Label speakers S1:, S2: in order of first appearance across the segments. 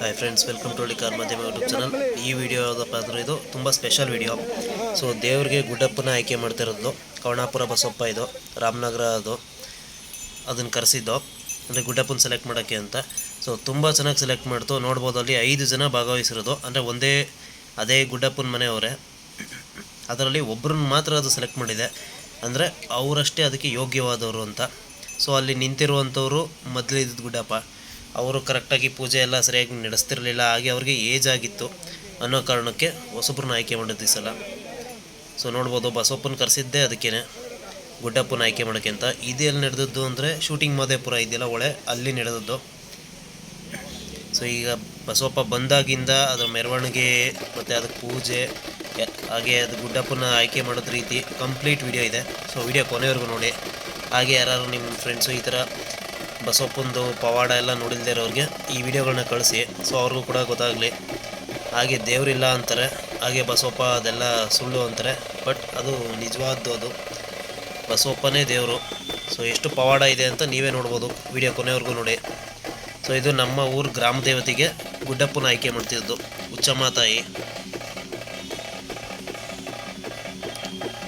S1: Hi friends welcome to car ಮಾಧ್ಯಮ YouTube channel ಈ video ಯಾವುದಪ್ಪ ಅಂದರೆ ಇದು ತುಂಬ ಸ್ಪೆಷಲ್ ವಿಡಿಯೋ ಸೊ ದೇವ್ರಿಗೆ ಗುಡ್ಡಪ್ಪನ ಆಯ್ಕೆ ಮಾಡ್ತಿರೋದು, ಕವಣಾಪುರ ಬಸಪ್ಪ ಇದು, ರಾಮನಗರ ಅದು, ಅದನ್ನು ಕರೆಸಿದ್ದು, ಅಂದರೆ ಗುಡ್ಡಪ್ಪನ ಸೆಲೆಕ್ಟ್ ಮಾಡೋಕ್ಕೆ ಅಂತ. ಸೊ ತುಂಬ ಚೆನ್ನಾಗಿ ಸೆಲೆಕ್ಟ್ ಮಾಡ್ತು. ನೋಡ್ಬೋದು ಅಲ್ಲಿ ಐದು ಜನ ಭಾಗವಹಿಸಿರೋದು. ಅಂದರೆ ಒಂದೇ, ಅದೇ ಗುಡ್ಡಪ್ಪನ ಮನೆಯವರೇ. ಅದರಲ್ಲಿ ಒಬ್ಬರನ್ನ ಮಾತ್ರ ಅದು ಸೆಲೆಕ್ಟ್ ಮಾಡಿದೆ. ಅಂದರೆ ಅವರಷ್ಟೇ ಅದಕ್ಕೆ ಯೋಗ್ಯವಾದವರು ಅಂತ. ಸೊ ಅಲ್ಲಿ ನಿಂತಿರುವಂಥವರು ಮೊದಲಿದ್ದ ಗುಡ್ಡಪ್ಪ. ಅವರು ಕರೆಕ್ಟಾಗಿ ಪೂಜೆ ಎಲ್ಲ ಸರಿಯಾಗಿ ನಡೆಸ್ತಿರಲಿಲ್ಲ, ಹಾಗೆ ಅವ್ರಿಗೆ ಏಜ್ ಆಗಿತ್ತು ಅನ್ನೋ ಕಾರಣಕ್ಕೆ ಹೊಸಬ್ರನ್ನ ಆಯ್ಕೆ ಮಾಡಿದ್ದು ಈ ಸಲ. ಸೊ ನೋಡ್ಬೋದು, ಬಸವಪ್ಪನ ಕರೆಸಿದ್ದೆ ಅದಕ್ಕೇ ಗುಡ್ಡಪ್ಪನ ಆಯ್ಕೆ ಮಾಡೋಕ್ಕೆ ಅಂತ. ಇದು ಎಲ್ಲಿ ನಡೆದದ್ದು ಅಂದರೆ ಶೂಟಿಂಗ್ ಮಾದೇಪುರ ಇದೆಯಲ್ಲ ಒಳೆ ಅಲ್ಲಿ ನಡೆದದ್ದು. ಸೊ ಈಗ ಬಸವಪ್ಪ ಬಂದಾಗಿಂದ ಅದರ ಮೆರವಣಿಗೆ ಮತ್ತು ಅದಕ್ಕೆ ಪೂಜೆ ಹಾಗೆ ಅದು ಗುಡ್ಡಪ್ಪನ ಆಯ್ಕೆ ಮಾಡೋದು ರೀತಿ ಕಂಪ್ಲೀಟ್ ವಿಡಿಯೋ ಇದೆ. ಸೊ ವಿಡಿಯೋ ಕೊನೆವರೆಗೂ ನೋಡಿ. ಹಾಗೆ ಯಾರು ನಿಮ್ಮ ಫ್ರೆಂಡ್ಸು ಈ ಥರ ಬಸವಪ್ಪಂದು ಪವಾಡ ಎಲ್ಲ ನೋಡಿಲ್ದೇ ಇರೋರಿಗೆ ಈ ವಿಡಿಯೋಗಳನ್ನ ಕಳಿಸಿ. ಸೊ ಅವ್ರಿಗೂ ಕೂಡ ಗೊತ್ತಾಗಲಿ. ಹಾಗೆ ದೇವರಿಲ್ಲ ಅಂತಾರೆ, ಹಾಗೆ ಬಸವಪ್ಪ ಅದೆಲ್ಲ ಸುಳ್ಳು ಅಂತಾರೆ ಬಟ್ ಅದು ನಿಜವಾದ್ದು ಅದು. ಬಸವಪ್ಪನೇ ದೇವರು. ಸೊ ಎಷ್ಟು ಪವಾಡ ಇದೆ ಅಂತ ನೀವೇ ನೋಡ್ಬೋದು ವಿಡಿಯೋ ಕೊನೆವರೆಗೂ ನೋಡಿ. ಸೊ ಇದು ನಮ್ಮ ಊರು ಗ್ರಾಮ ದೇವತೆಗೆ ಗುಡ್ಡಪ್ಪನ ಆಯ್ಕೆ ಮಾಡ್ತಿದ್ದು ಉಚ್ಚಮ್ಮ ತಾಯಿ.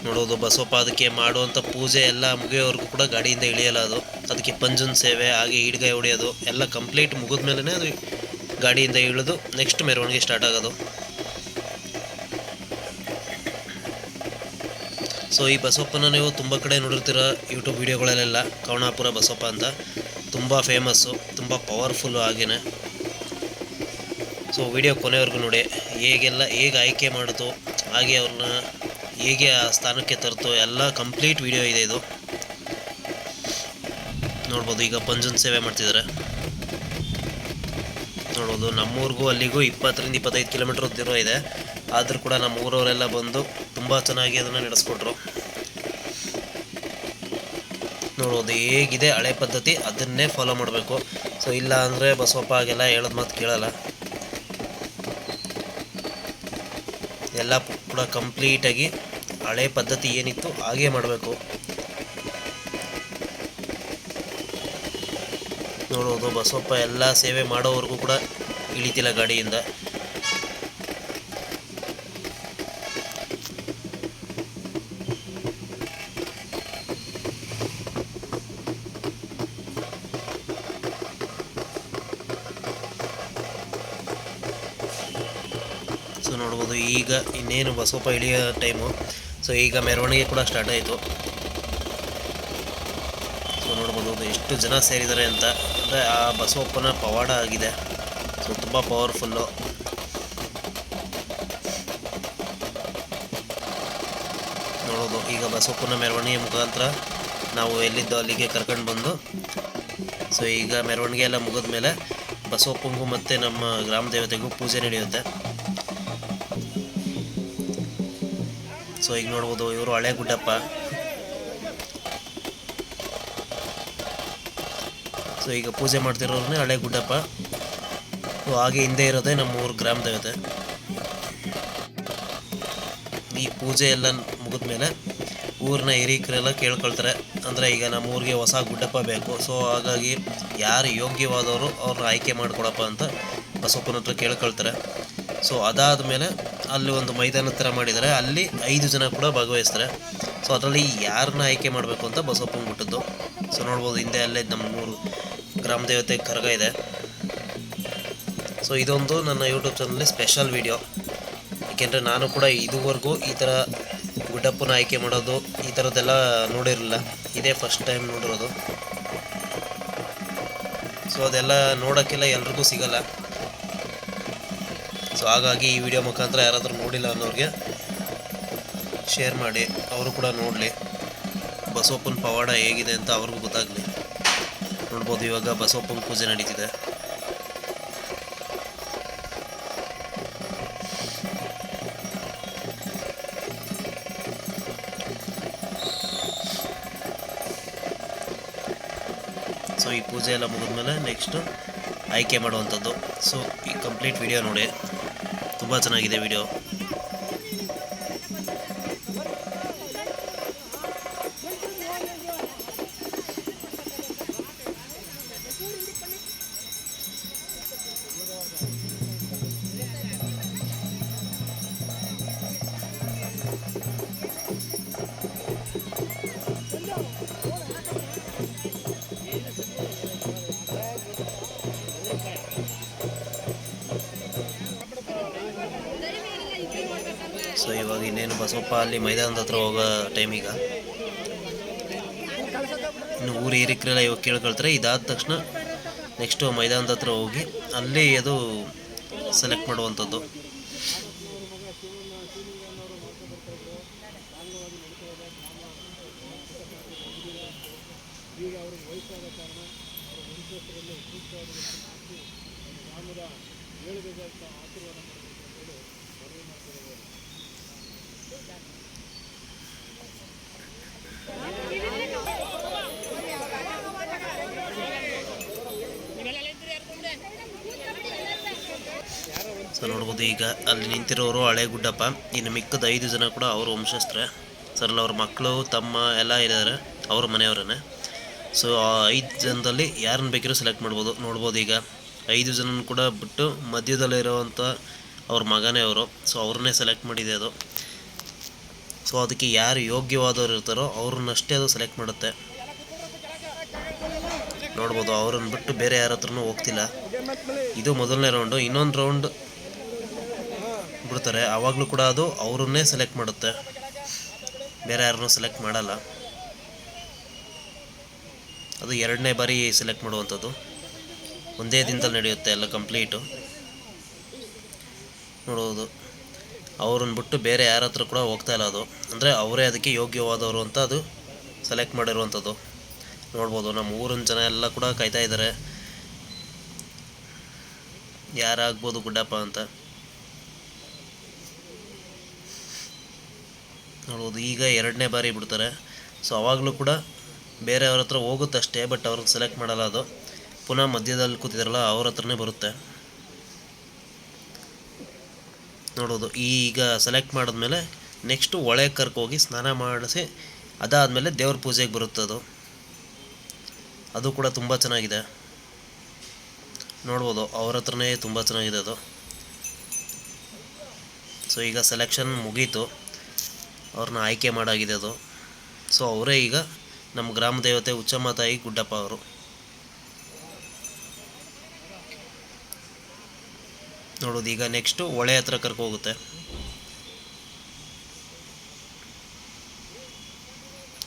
S1: ನೋಡೋದು ಬಸವಪ್ಪ ಅದಕ್ಕೆ ಮಾಡುವಂಥ ಪೂಜೆ ಎಲ್ಲ ಮುಗಿಯೋವರೆಗೂ ಕೂಡ ಗಾಡಿಯಿಂದ ಇಳಿಯಲ್ಲ ಅದು. ಅದಕ್ಕೆ ಪಂಜನ್ ಸೇವೆ, ಹಾಗೆ ಈಡ್ಗೈ ಹೊಡೆಯೋದು ಎಲ್ಲ ಕಂಪ್ಲೀಟ್ ಮುಗಿದ ಮೇಲೇ ಅದು ಗಾಡಿಯಿಂದ ಇಳಿದು ನೆಕ್ಸ್ಟ್ ಮೆರವಣಿಗೆ ಸ್ಟಾರ್ಟ್ ಆಗೋದು. ಸೊ ಈ ಬಸವಪ್ಪನ ನೀವು ತುಂಬ ಕಡೆ ನೋಡಿರ್ತೀರ ಯೂಟ್ಯೂಬ್ ವೀಡಿಯೋಗಳಲ್ಲೆಲ್ಲ ಕವಣಾಪುರ ಬಸವಪ್ಪ ಅಂತ. ತುಂಬ ಫೇಮಸ್ಸು ತುಂಬ ಪವರ್ಫುಲ್ಲು ಹಾಗೇನೆ. ಸೊ ವಿಡಿಯೋ ಕೊನೆವರೆಗೂ ನೋಡಿ, ಹೇಗೆಲ್ಲ, ಹೇಗೆ ಆಯ್ಕೆ ಮಾಡಿತು, ಹಾಗೆ ಅವ್ರನ್ನ ಹೇಗೆ ಆ ಸ್ಥಾನಕ್ಕೆ ತರ್ತು, ಎಲ್ಲ ಕಂಪ್ಲೀಟ್ ವಿಡಿಯೋ ಇದೆ ಇದು. ನೋಡ್ಬೋದು. ಈಗ ಪಂಜನ್ ಸೇವೆ ಮಾಡ್ತಿದ್ದಾರೆ ನೋಡ್ಬೋದು, ನಮ್ಮೂರಿಗೂ ಅಲ್ಲಿಗೂ ಇಪ್ಪತ್ತರಿಂದ ಇಪ್ಪತ್ತೈದು ಕಿಲೋಮೀಟ್ರ್ ದೂರ ಇದೆ. ಆದರೂ ಕೂಡ ನಮ್ಮ ಊರವರೆಲ್ಲ ಬಂದು ತುಂಬ ಚೆನ್ನಾಗಿ ಅದನ್ನು ನಡೆಸ್ಕೊಟ್ರು. ನೋಡೋದು ಹೇಗಿದೆ ಹಳೆ ಪದ್ಧತಿ? ಅದನ್ನೇ ಫಾಲೋ ಮಾಡಬೇಕು. ಸೊ ಇಲ್ಲ ಅಂದರೆ ಬಸವಪ್ಪ ಆಗೆಲ್ಲ ಹೇಳೋದು ಮಾತು ಕೇಳಲ್ಲ. ಎಲ್ಲ ಕೂಡ ಕಂಪ್ಲೀಟಾಗಿ ಹಳೆ ಪದ್ಧತಿ ಏನಿತ್ತು ಹಾಗೇ ಮಾಡಬೇಕು. ನೋಡೋದು, ಬಸವಪ್ಪ ಎಲ್ಲ ಸೇವೆ ಮಾಡೋವರೆಗೂ ಕೂಡ ಇಳಿತಿಲ್ಲ ಗಾಡಿಯಿಂದ. ಸೊ ನೋಡ್ಬೋದು, ಈಗ ಇನ್ನೇನು ಬಸವಪ್ಪ ಇಳಿಯೋ ಟೈಮು ಸೊ ಈಗ ಮೆರವಣಿಗೆ ಕೂಡ ಸ್ಟಾರ್ಟ್ ಆಯಿತು ಸೊ ನೋಡ್ಬೋದು ಅದು ಎಷ್ಟು ಜನ ಸೇರಿದ್ದಾರೆ ಅಂತ ಅಂದರೆ ಆ ಬಸವಪ್ಪನ ಪವಾಡ ಆಗಿದೆ. ಸೊ ತುಂಬ ಪವರ್ಫುಲ್ಲು ನೋಡೋದು. ಈಗ ಬಸವಪ್ಪನ ಮೆರವಣಿಗೆ ಮುಖಾಂತರ ನಾವು ಎಲ್ಲಿದ್ದೋ ಅಲ್ಲಿಗೆ ಕರ್ಕೊಂಡು ಬಂದು ಸೊ ಈಗ ಮೆರವಣಿಗೆ ಎಲ್ಲ ಮುಗಿದ ಮೇಲೆ ಬಸವಪ್ಪಂಗೂ ಮತ್ತು ನಮ್ಮ ಗ್ರಾಮ ದೇವತೆಗೂ ಪೂಜೆ ನಡೆಯುತ್ತೆ. ಸೊ ಈಗ ನೋಡ್ಬೋದು ಇವರು ಹಳೆ ಗುಡ್ಡಪ್ಪ ಸೊ ಈಗ ಪೂಜೆ ಮಾಡ್ತಿರೋರ್ನೇ ಹಳೆ ಗುಡ್ಡಪ್ಪ. ಸೊ ಹಾಗೆ ಹಿಂದೆ ಇರೋದೇ ನಮ್ಮ ಊರು ಗ್ರಾಮ ದೇವತೆ ಈ ಪೂಜೆ ಎಲ್ಲ ಮುಗಿದ ಮೇಲೆ ಊರಿನ ಹಿರಿಯಕರೆಲ್ಲ ಕೇಳ್ಕೊಳ್ತಾರೆ. ಅಂದರೆ ಈಗ ನಮ್ಮ ಊರಿಗೆ ಹೊಸ ಗುಡ್ಡಪ್ಪ ಬೇಕು. ಸೊ ಹಾಗಾಗಿ ಯಾರು ಯೋಗ್ಯವಾದವರು ಅವ್ರನ್ನ ಆಯ್ಕೆ ಮಾಡಿಕೊಡಪ್ಪ ಅಂತ ಬಸಪ್ಪನ ಹತ್ರ ಕೇಳ್ಕೊಳ್ತಾರೆ. ಸೊ ಅದಾದ ಮೇಲೆ ಅಲ್ಲಿ ಒಂದು ಮೈದಾನ ಥರ ಮಾಡಿದ್ದಾರೆ. ಅಲ್ಲಿ ಐದು ಜನ ಕೂಡ ಭಾಗವಹಿಸ್ತಾರೆ. ಸೊ ಅದರಲ್ಲಿ ಯಾರನ್ನ ಆಯ್ಕೆ ಮಾಡಬೇಕು ಅಂತ ಬಸವಪ್ಪ ಬಿಟ್ಟದ್ದು ಸೊ ನೋಡ್ಬೋದು ಹಿಂದೆ ಅಲ್ಲೇ ನಮ್ಮ ಮೂರು ಗ್ರಾಮ ದೇವತೆ ಕರಗ ಇದೆ. ಸೊ ಇದೊಂದು ನನ್ನ ಯೂಟ್ಯೂಬ್ ಚಾನಲ್ಲಿ ಸ್ಪೆಷಲ್ ವಿಡಿಯೋ ಏಕೆಂದರೆ ನಾನು ಕೂಡ ಇದುವರೆಗೂ ಈ ಥರ ಗುಡ್ಡಪ್ಪನ ಆಯ್ಕೆ ಮಾಡೋದು, ಈ ಥರದ್ದೆಲ್ಲ ನೋಡಿರಲಿಲ್ಲ. ಇದೇ ಫಸ್ಟ್ ಟೈಮ್ ನೋಡಿರೋದು. ಸೊ ಅದೆಲ್ಲ ನೋಡೋಕ್ಕೆಲ್ಲ ಎಲ್ರಿಗೂ ಸಿಗಲ್ಲ. ಸೊ ಹಾಗಾಗಿ ಈ ವಿಡಿಯೋ ಮುಖಾಂತರ ಯಾರಾದರೂ ನೋಡಿಲ್ಲ ಅನ್ನೋರಿಗೆ ಶೇರ್ ಮಾಡಿ. ಅವರು ಕೂಡ ನೋಡಲಿ. ಬಸವಪ್ಪನ ಪವಾಡ ಹೇಗಿದೆ ಅಂತ ಅವ್ರಿಗೂ ಗೊತ್ತಾಗಲಿ. ನೋಡ್ಬೋದು ಇವಾಗ ಬಸವಪ್ಪನ ಪೂಜೆ ನಡೀತಿದೆ. ಸೊ ಈ ಪೂಜೆ ಎಲ್ಲ ಮುಗಿದ್ಮೇಲೆ ನೆಕ್ಸ್ಟು ಆಯ್ಕೆ ಮಾಡುವಂಥದ್ದು. ಸೊ ಈ ಕಂಪ್ಲೀಟ್ ವಿಡಿಯೋ ನೋಡಿ. ತುಂಬ ಚೆನ್ನಾಗಿದೆ ವಿಡಿಯೋ ಬಸವಪ್ಪ ಅಲ್ಲಿ ಮೈದಾನದ ಹತ್ರ ಹೋಗೋ ಟೈಮ್ ಈಗ. ಇನ್ನು ಊರು ಹಿರಿಕರೆಲ್ಲ ಇವಾಗ ಕೇಳ್ಕೊಳ್ತಾರೆ. ಇದಾದ ತಕ್ಷಣ ನೆಕ್ಸ್ಟು ಮೈದಾನದ ಹತ್ರ ಹೋಗಿ ಅಲ್ಲಿ ಅದು ಸೆಲೆಕ್ಟ್ ಮಾಡುವಂಥದ್ದು. ಸೊ ನೋಡ್ಬೋದು, ಈಗ ಅಲ್ಲಿ ನಿಂತಿರೋರು ಹಳೆ ಗುಡ್ಡಪ್ಪ. ಇನ್ನು ಮಿಕ್ಕದ ಐದು ಜನ ಕೂಡ ಅವ್ರ ಸೊ ಸರ್ ಅವ್ರ ಮಕ್ಕಳು, ತಮ್ಮ ಎಲ್ಲ ಇದ್ದಾರೆ. ಅವ್ರ ಮನೆಯವರೇ ಸೊ ಆ ಐದು ಜನದಲ್ಲಿ ಯಾರನ್ನ ಬೇಕಿರೋ ಸೆಲೆಕ್ಟ್ ಮಾಡ್ಬೋದು. ನೋಡ್ಬೋದು ಈಗ ಐದು ಜನನ ಕೂಡ ಬಿಟ್ಟು ಮಧ್ಯದಲ್ಲಿರೋವಂಥ ಅವ್ರ ಮಗನೇ ಅವರು. ಸೊ ಅವ್ರನ್ನೇ ಸೆಲೆಕ್ಟ್ ಮಾಡಿದೆ ಅದು. ಸೊ ಅದಕ್ಕೆ ಯಾರು ಯೋಗ್ಯವಾದವ್ರು ಇರ್ತಾರೋ ಅವ್ರನ್ನಷ್ಟೇ ಅದು ಸೆಲೆಕ್ಟ್ ಮಾಡುತ್ತೆ. ನೋಡ್ಬೋದು, ಅವ್ರನ್ನ ಬಿಟ್ಟು ಬೇರೆ ಯಾರ ಹತ್ರನೂ ಹೋಗ್ತಿಲ್ಲ. ಇದು ಮೊದಲನೇ ರೌಂಡು ಇನ್ನೊಂದು ರೌಂಡ್ ಬಿಡ್ತಾರೆ ಆವಾಗಲೂ ಕೂಡ ಅದು ಅವರನ್ನೇ ಸೆಲೆಕ್ಟ್ ಮಾಡುತ್ತೆ. ಬೇರೆ ಯಾರನ್ನೂ ಸೆಲೆಕ್ಟ್ ಮಾಡಲ್ಲ. ಅದು ಎರಡನೇ ಬಾರಿ ಸೆಲೆಕ್ಟ್ ಮಾಡುವಂಥದ್ದು. ಒಂದೇ ದಿನದಲ್ಲಿ ನಡೆಯುತ್ತೆ ಎಲ್ಲ ಕಂಪ್ಲೀಟು ನೋಡೋದು. ಅವ್ರನ್ನ ಬಿಟ್ಟು ಬೇರೆ ಯಾರ ಹತ್ರ ಕೂಡ ಹೋಗ್ತಾ ಇಲ್ಲ ಅದು. ಅಂದರೆ ಅವರೇ ಅದಕ್ಕೆ ಯೋಗ್ಯವಾದವರು ಅಂತ ಅದು ಸೆಲೆಕ್ಟ್ ಮಾಡಿರುವಂಥದ್ದು. ನೋಡ್ಬೋದು, ನಮ್ಮ ಊರಿನ ಜನ ಎಲ್ಲ ಕೂಡ ಕಾಯ್ತಾ ಇದ್ದಾರೆ. ಯಾರಾಗ್ಬೋದು ಗುಡ್ಡಪ್ಪ ಅಂತ. ನೋಡ್ಬೋದು ಈಗ ಎರಡನೇ ಬಾರಿ ಬಿಡ್ತಾರೆ. ಸೊ ಅವಾಗಲೂ ಕೂಡ ಬೇರೆಯವ್ರ ಹತ್ರ ಹೋಗುತ್ತಷ್ಟೇ ಬಟ್ ಅವ್ರಿಗೆ ಸೆಲೆಕ್ಟ್ ಮಾಡಲ್ಲ ಅದು. ಪುನಃ ಮಧ್ಯದಲ್ಲಿ ಕೂತಿದಾರಲ್ಲ, ಅವ್ರ ಹತ್ರನೇ ಬರುತ್ತೆ. ನೋಡೋದು. ಈಗ ಸೆಲೆಕ್ಟ್ ಮಾಡಿದ್ಮೇಲೆ ನೆಕ್ಸ್ಟು ಒಳೆ ಕರ್ಕೋಗಿ ಸ್ನಾನ ಮಾಡಿಸಿ, ಅದಾದಮೇಲೆ ದೇವ್ರ ಪೂಜೆಗೆ ಬರುತ್ತೆ ಅದು. ಅದು ಕೂಡ ತುಂಬ ಚೆನ್ನಾಗಿದೆ. ನೋಡ್ಬೋದು, ಅವ್ರ ಹತ್ರನೇ ತುಂಬ ಚೆನ್ನಾಗಿದೆ ಅದು. ಸೊ ಈಗ ಸೆಲೆಕ್ಷನ್ ಮುಗೀತು. ಅವ್ರನ್ನ ಆಯ್ಕೆ ಮಾಡಾಗಿದೆ ಅದು. ಸೊ ಅವರೇ ಈಗ ನಮ್ಮ ಗ್ರಾಮ ದೇವತೆ ಉಚ್ಚಮ್ಮ ತಾಯಿ ಗುಡ್ಡಪ್ಪ ಅವರು. ನೋಡೋದು ಈಗ ನೆಕ್ಸ್ಟು ಹೊಳೆ ಹತ್ರ ಕರ್ಕೋಗುತ್ತೆ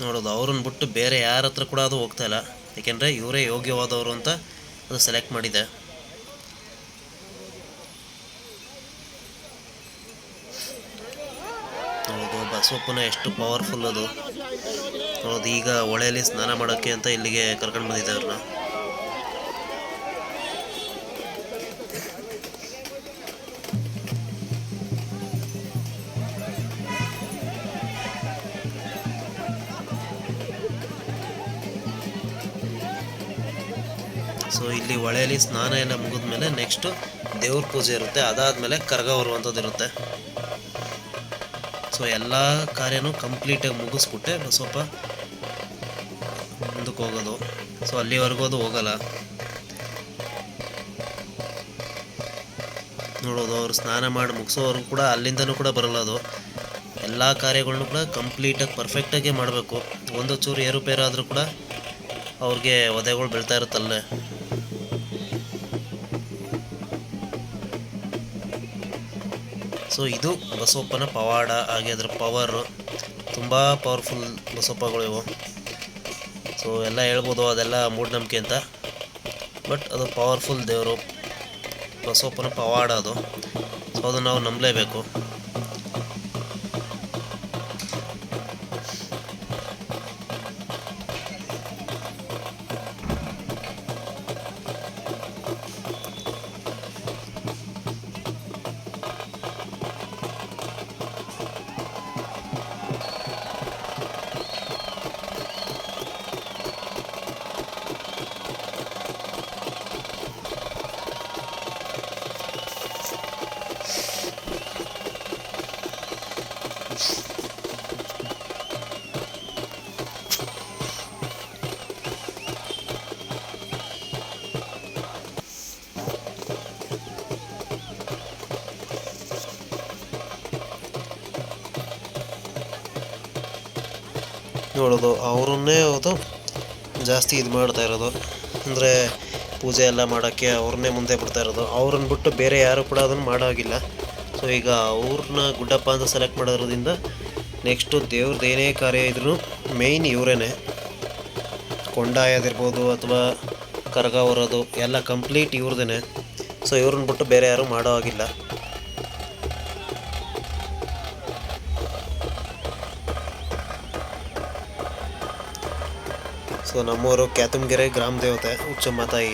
S1: ನೋಡೋದು ಅವ್ರನ್ನ ಬಿಟ್ಟು ಬೇರೆ ಯಾರ ಹತ್ರ ಕೂಡ ಅದು ಹೋಗ್ತಾ ಇಲ್ಲ. ಯಾಕೆಂದರೆ ಇವರೇ ಯೋಗ್ಯವಾದವರು ಅಂತ ಅದು ಸೆಲೆಕ್ಟ್ ಮಾಡಿದೆ. ನೋಡೋದು ಬಸವಪ್ಪನ ಎಷ್ಟು ಪವರ್ಫುಲ್ ಅದು. ಹೌದು, ಈಗ ಹೊಳೆಯಲ್ಲಿ ಸ್ನಾನ ಮಾಡೋಕ್ಕೆ ಅಂತ ಇಲ್ಲಿಗೆ ಕರ್ಕೊಂಡು ಬಂದಿದ್ದೆ ಅವ್ರನ್ನ ಸೊ ಇಲ್ಲಿ ಹೊಳೆಯಲ್ಲಿ ಸ್ನಾನ ಎಲ್ಲ ಮುಗಿದ್ಮೇಲೆ ನೆಕ್ಸ್ಟು ದೇವ್ರ ಪೂಜೆ ಇರುತ್ತೆ. ಅದಾದಮೇಲೆ ಕರ್ಗ ಬರುವಂಥದ್ದು ಇರುತ್ತೆ. ಸೊ ಎಲ್ಲ ಕಾರ್ಯನೂ ಕಂಪ್ಲೀಟಾಗಿ ಮುಗಿಸ್ಬಿಟ್ಟೆ. ಸ್ವಲ್ಪ ಮುಂದಕ್ಕೆ ಹೋಗೋದು. ಸೊ ಅಲ್ಲಿವರೆಗೂ ಅದು ಹೋಗಲ್ಲ. ನೋಡೋದು, ಅವ್ರು ಸ್ನಾನ ಮಾಡಿ ಮುಗಿಸೋವರೆಗೂ ಕೂಡ ಅಲ್ಲಿಂದನೂ ಕೂಡ ಬರಲ್ಲ ಅದು. ಎಲ್ಲ ಕಾರ್ಯಗಳನ್ನೂ ಕೂಡ ಕಂಪ್ಲೀಟಾಗಿ ಪರ್ಫೆಕ್ಟಾಗಿ ಮಾಡಬೇಕು. ಒಂದು ಚೂರು ಏರುಪೇರಾದರೂ ಕೂಡ ಅವ್ರಿಗೆ ಒದೆಗಳು ಬೀಳ್ತಾ ಇರುತ್ತಲ್ಲೇ. ಸೊ ಇದು ಬಸವಪ್ಪನ ಪವಾಡ ಹಾಗೆ ಅದರ ಪವರು ತುಂಬ ಪವರ್ಫುಲ್ ಬಸವಪ್ಪಗಳು ಇವು. ಸೊ ಎಲ್ಲ ಹೇಳ್ಬೋದು, ಅದೆಲ್ಲ ಮೂಢನಂಬಿಕೆ ಅಂತ. ಬಟ್ ಅದು ಪವರ್ಫುಲ್ ದೇವರು, ಬಸವಪ್ಪನ ಪವಾಡ ಅದು. ಸೊ ಅದನ್ನು ನಾವು ನಂಬಲೇಬೇಕು. ನೋಡೋದು ಅವರನ್ನೇ ಅದು ಜಾಸ್ತಿ ಇದು ಮಾಡ್ತಾ ಇರೋದು. ಅಂದರೆ ಪೂಜೆ ಎಲ್ಲ ಮಾಡೋಕ್ಕೆ ಅವ್ರನ್ನೇ ಮುಂದೆ ಬಿಡ್ತಾ ಇರೋದು. ಅವ್ರನ್ನ ಬಿಟ್ಟು ಬೇರೆ ಯಾರು ಕೂಡ ಅದನ್ನು ಮಾಡೋ ಹಾಗಿಲ್ಲ ಸೊ ಈಗ ಅವ್ರನ್ನ ಗುಡ್ಡಪ್ಪ ಅಂತ ಸೆಲೆಕ್ಟ್ ಮಾಡೋದ್ರಿಂದ ನೆಕ್ಸ್ಟು ದೇವ್ರದ್ದು ಏನೇ ಕಾರ್ಯ ಇದ್ರೂ ಮೇಯ್ನ್ ಇವರೇನೆ. ಕೊಂಡಾಯೋದಿರ್ಬೋದು ಅಥವಾ ಕರಗ ಹೊರೋದು ಎಲ್ಲ ಕಂಪ್ಲೀಟ್ ಇವ್ರದೇ ಸೊ ಇವ್ರನ್ನ ಬಿಟ್ಟು ಬೇರೆ ಯಾರೂ ಮಾಡೋ ಹಾಗಿಲ್ಲ. ಸೊ ನಮ್ಮೂರು ಕ್ಯಾತುಮ್ಗೆರೆ ಗ್ರಾಮ ದೇವತೆ ಉಚ್ಚಮ್ಮ ತಾಯಿ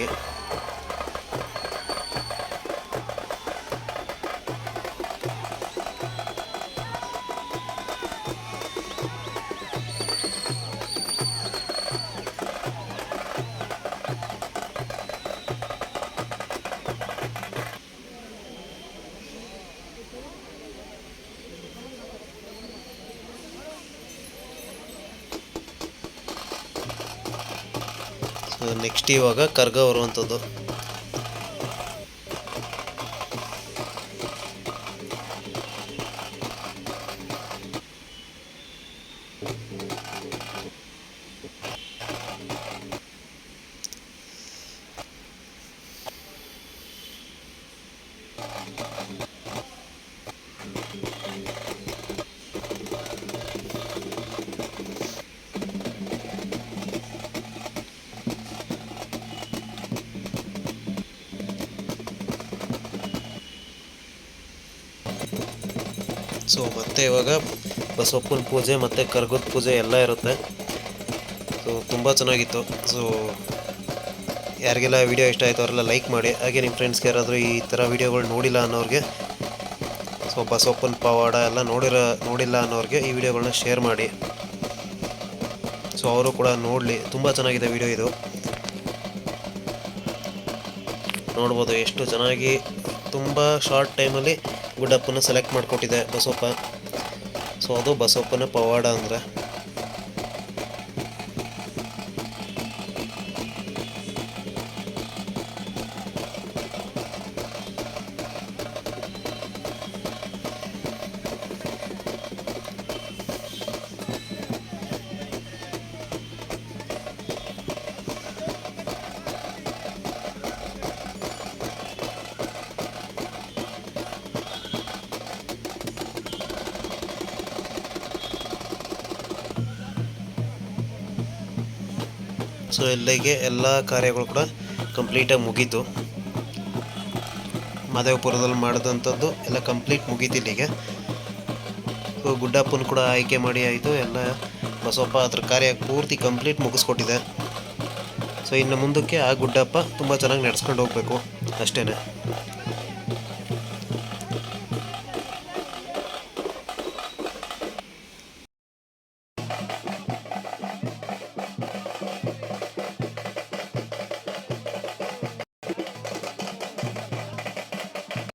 S1: ನೆಕ್ಸ್ಟ್ ಇವಾಗ ಕರ್ಗ ಬರುವಂಥದ್ದು. ಸೊ ಮತ್ತೆ ಇವಾಗ ಬಸವಪ್ಪನ ಪೂಜೆ ಮತ್ತು ಕರ್ಗದ ಪೂಜೆ ಎಲ್ಲ ಇರುತ್ತೆ. ಸೊ ತುಂಬ ಚೆನ್ನಾಗಿತ್ತು. ಸೊ ಯಾರಿಗೆಲ್ಲ ವಿಡಿಯೋ ಇಷ್ಟ ಆಯಿತು ಅವರೆಲ್ಲ ಲೈಕ್ ಮಾಡಿ. ಹಾಗೆ ನಿಮ್ಮ ಫ್ರೆಂಡ್ಸ್ಗೆ ಯಾರಾದರೂ ಈ ಥರ ವೀಡಿಯೋಗಳು ನೋಡಿಲ್ಲ ಅನ್ನೋರಿಗೆ, ಸೊ ಬಸವಪ್ಪನ ಪವಾಡ ಎಲ್ಲ ನೋಡಿರೋ, ನೋಡಿಲ್ಲ ಅನ್ನೋರಿಗೆ ಈ ವಿಡಿಯೋಗಳನ್ನ ಶೇರ್ ಮಾಡಿ. ಸೊ ಅವರು ಕೂಡ ನೋಡಲಿ. ತುಂಬ ಚೆನ್ನಾಗಿದೆ ವಿಡಿಯೋ ಇದು. ನೋಡ್ಬೋದು ಎಷ್ಟು ಚೆನ್ನಾಗಿ, ತುಂಬ ಶಾರ್ಟ್ ಟೈಮಲ್ಲಿ ಗುಡ್ಡಪ್ಪನ ಸೆಲೆಕ್ಟ್ ಮಾಡಿಕೊಟ್ಟಿದೆ ಬಸವಪ್ಪ. ಸೊ ಅದು ಬಸವಪ್ಪನ ಪವಾಡ ಅಂದರೆ. ಸೊ ಇಲ್ಲಿಗೆ ಎಲ್ಲ ಕಾರ್ಯಗಳು ಕೂಡ ಕಂಪ್ಲೀಟಾಗಿ ಮುಗೀತು. ಮಾದೇವಪುರದಲ್ಲಿ ಮಾಡಿದಂಥದ್ದು ಎಲ್ಲ ಕಂಪ್ಲೀಟ್ ಮುಗೀತು ಇಲ್ಲಿಗೆ. ಸೊ ಗುಡ್ಡಪ್ಪನ ಕೂಡ ಆಯ್ಕೆ ಮಾಡಿ ಆಯಿತು. ಎಲ್ಲ ಬಸವಪ್ಪ ಅದ್ರ ಕಾರ್ಯ ಪೂರ್ತಿ ಕಂಪ್ಲೀಟ್ ಮುಗಿಸ್ಕೊಟ್ಟಿದೆ. ಸೊ ಇನ್ನು ಮುಂದಕ್ಕೆ ಆ ಗುಡ್ಡಪ್ಪ ತುಂಬ ಚೆನ್ನಾಗಿ ನಡೆಸ್ಕೊಂಡು ಹೋಗಬೇಕು ಅಷ್ಟೇ